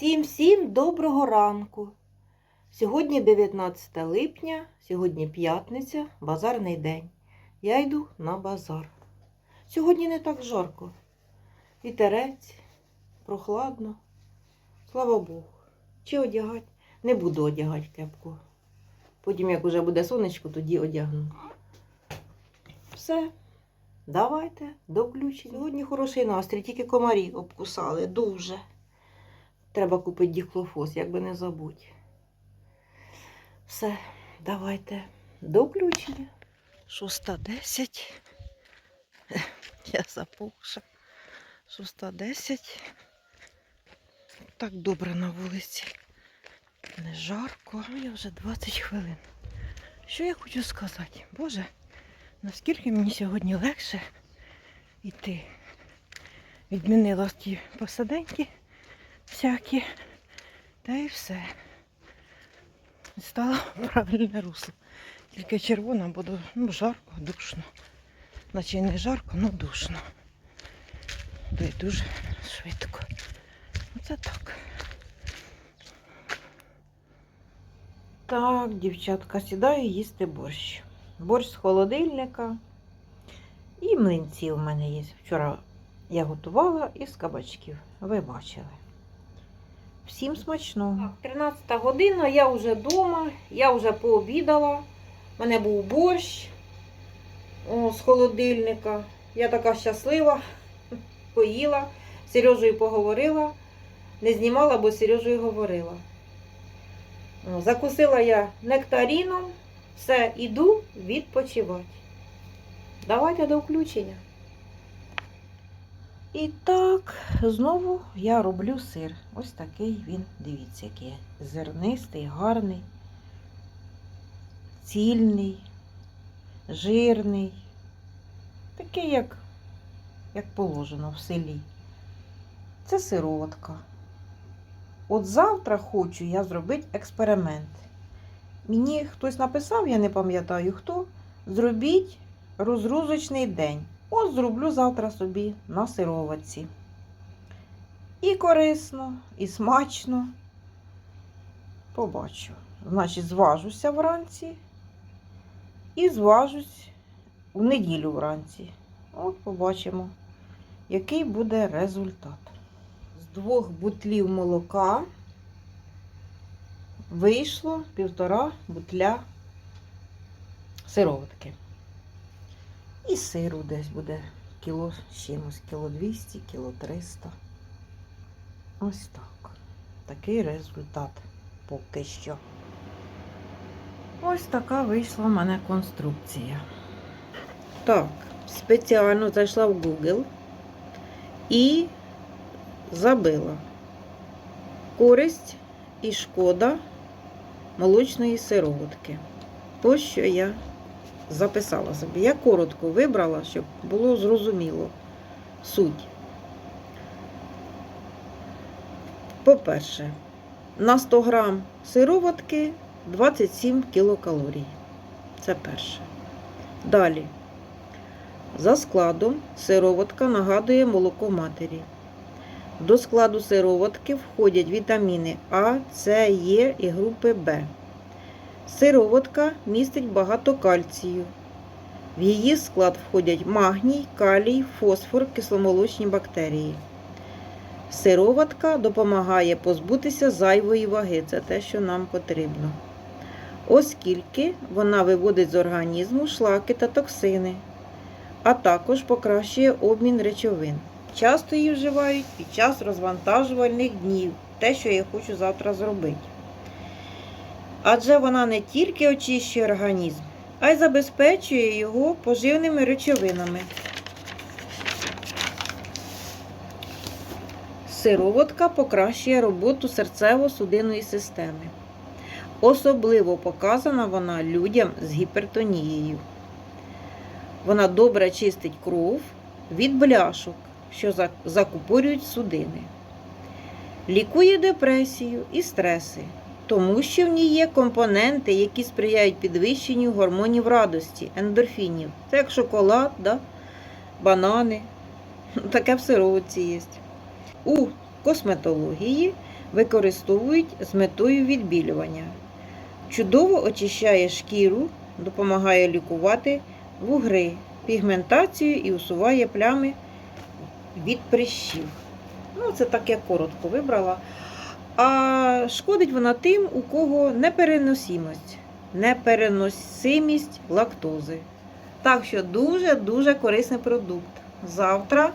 Всім всім доброго ранку. Сьогодні 19 липня, сьогодні п'ятниця, базарний день. Я йду на базар. Сьогодні не так жарко. Вітерець, прохладно. Слава Богу. Чи одягати? Не буду одягати кепку. Потім, як уже буде сонечко, тоді одягну. Все. Давайте до включення. Сьогодні хороший настрій, тільки комарі обкусали дуже. Треба купити діхлофос, як би не забудь. Все, давайте до включення. 6.10. Я запухша. 6.10. Так добре на вулиці. Не жарко. Ну, я вже 20 хвилин. Що я хочу сказати? Боже, наскільки мені сьогодні легше йти. Відмінила ті посаденьки всякі. Та і все. Стало правильне русло. Тільки червона буде ну, жарко, душно. Наче не жарко, але душно. То й дуже швидко. Оце так. Так, дівчатка, сідаю їсти борщ. Борщ з холодильника. І млинці у мене є. Вчора я готувала із кабачків. Ви бачили. Всім смачного. Так, 13 година, я вже вдома, я вже пообідала. У мене був борщ о, з холодильника. Я така щаслива, поїла, з Сережею поговорила, не знімала, бо з Сережею говорила. О, Закусила я нектаріном, все, іду відпочивати. Давайте до включення. І так, знову я роблю сир. Ось такий він, дивіться, який зернистий, гарний, цільний, жирний. Такий, як, як положено в селі. Це сироватка. От завтра хочу я зробити експеримент. Мені хтось написав, я не пам'ятаю хто, зробіть розгрузочний день. От зроблю завтра собі на сироватці. І корисно, і смачно. Побачу. Значить, зважуся вранці і зважусь в неділю вранці. От побачимо, який буде результат. З двох бутлів молока вийшло півтора бутля сироватки. І сиру десь буде кіло чимось, кіло 200, кіло 300. Ось так. Такий результат поки що. Ось така вийшла в мене конструкція. Так, спеціально зайшла в Google і забила користь і шкода молочної сироватки. Ось що я записала собі. Я коротко вибрала, щоб було зрозуміло суть. По-перше, на 100 грам сироватки 27 кілокалорій. Це перше. Далі. За складом сироватка нагадує молоко матері. До складу сироватки входять вітаміни А, С, Е і групи В. Сироватка містить багато кальцію. В її склад входять магній, калій, фосфор, кисломолочні бактерії. Сироватка допомагає позбутися зайвої ваги, це те, що нам потрібно. Оскільки вона виводить з організму шлаки та токсини, а також покращує обмін речовин. Часто її вживають під час розвантажувальних днів, те, що я хочу завтра зробити. Адже вона не тільки очищує організм, а й забезпечує його поживними речовинами. Сироватка покращує роботу серцево-судинної системи. Особливо показана вона людям з гіпертонією. Вона добре чистить кров від бляшок, що закупорюють судини. Лікує депресію і стреси, тому що в ній є компоненти, які сприяють підвищенню гормонів радості, ендорфінів. Це як шоколад, да? банани. Таке в сироватці є. У косметології використовують з метою відбілювання. Чудово очищає шкіру, допомагає лікувати вугри, пігментацію і усуває плями від прищів. Ну, це так я коротко вибрала. А шкодить вона тим, у кого непереносимість, непереносимість лактози. Так що дуже-дуже корисний продукт. Завтра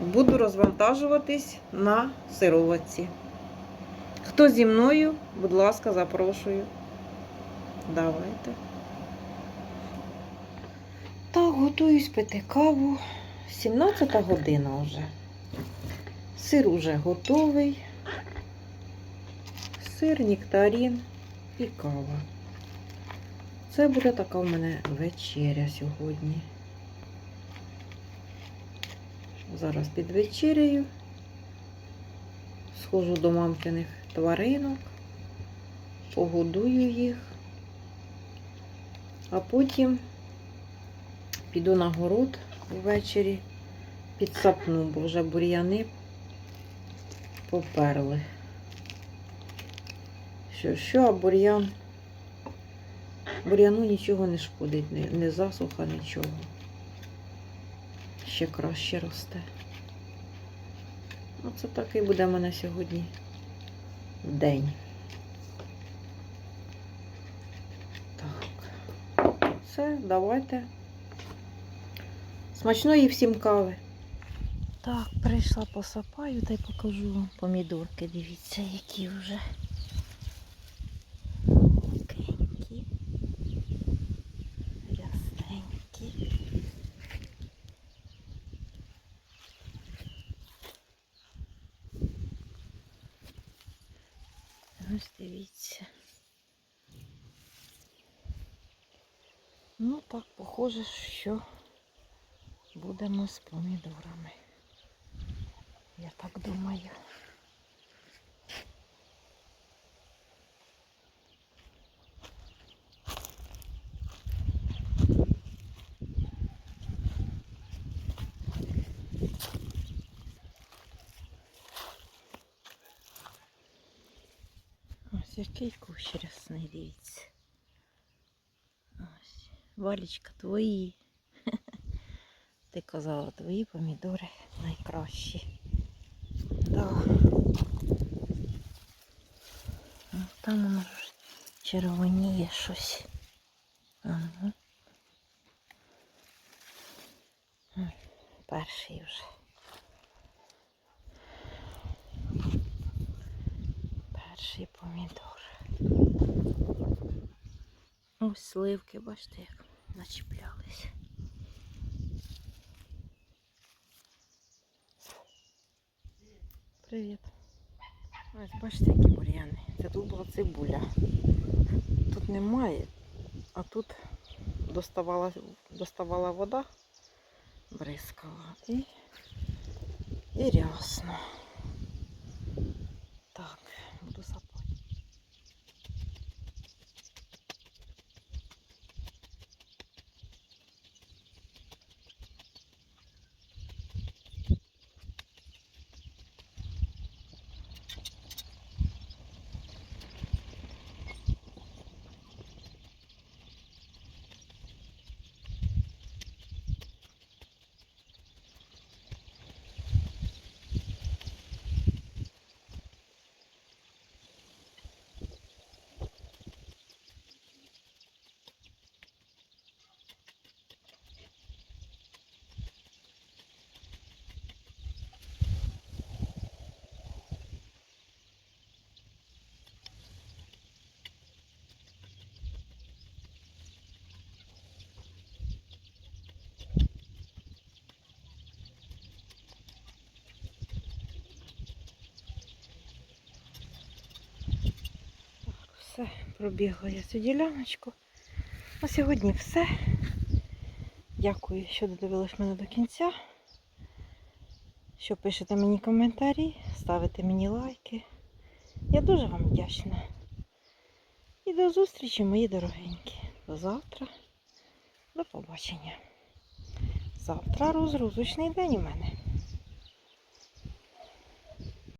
буду розвантажуватись на сироватці. Хто зі мною, будь ласка, запрошую. Давайте. Так, готуюсь пити каву. 17 година вже. Сир уже готовий. Сир, нектарін і кава. Це буде така в мене вечеря сьогодні. Зараз під вечерею схожу до мамкиних тваринок, погодую їх, а потім піду на город ввечері, підсапну, бо вже бур'яни поперли. Що, що, бур'ян? Бур'яну нічого не шкодить, не, не засуха, нічого. Ще краще росте. Оце такий буде в мене сьогодні день. Так. Все, давайте. Смачної всім кави. Так, прийшла посапаю та й покажу вам помідорки. Дивіться, які вже. Ось дивіться. Ну так, похоже, що будемо з помідорами. Я так думаю. Ось який кущ рясний, дивіться. Ось. Валічка, твої. Ти казала, твої помідори найкращі. Да. Ну, Там воно червоніє щось. Ага. Перший вже. Перший помідор. Ось сливки, бачите, як начіплялися. Привіт. Ось бачите, які бур'яни. Це тут була цибуля. Тут немає, а тут доставала, доставала вода, бризкала і, і рясно. Так, буду сапати. Все, пробігла я цю діляночку. На сьогодні все. Дякую, що додивились мене до кінця. Що пишете мені коментарі, ставите мені лайки. Я дуже вам вдячна. І до зустрічі, мої дорогенькі. До завтра. До побачення. Завтра розгрузочний день у мене.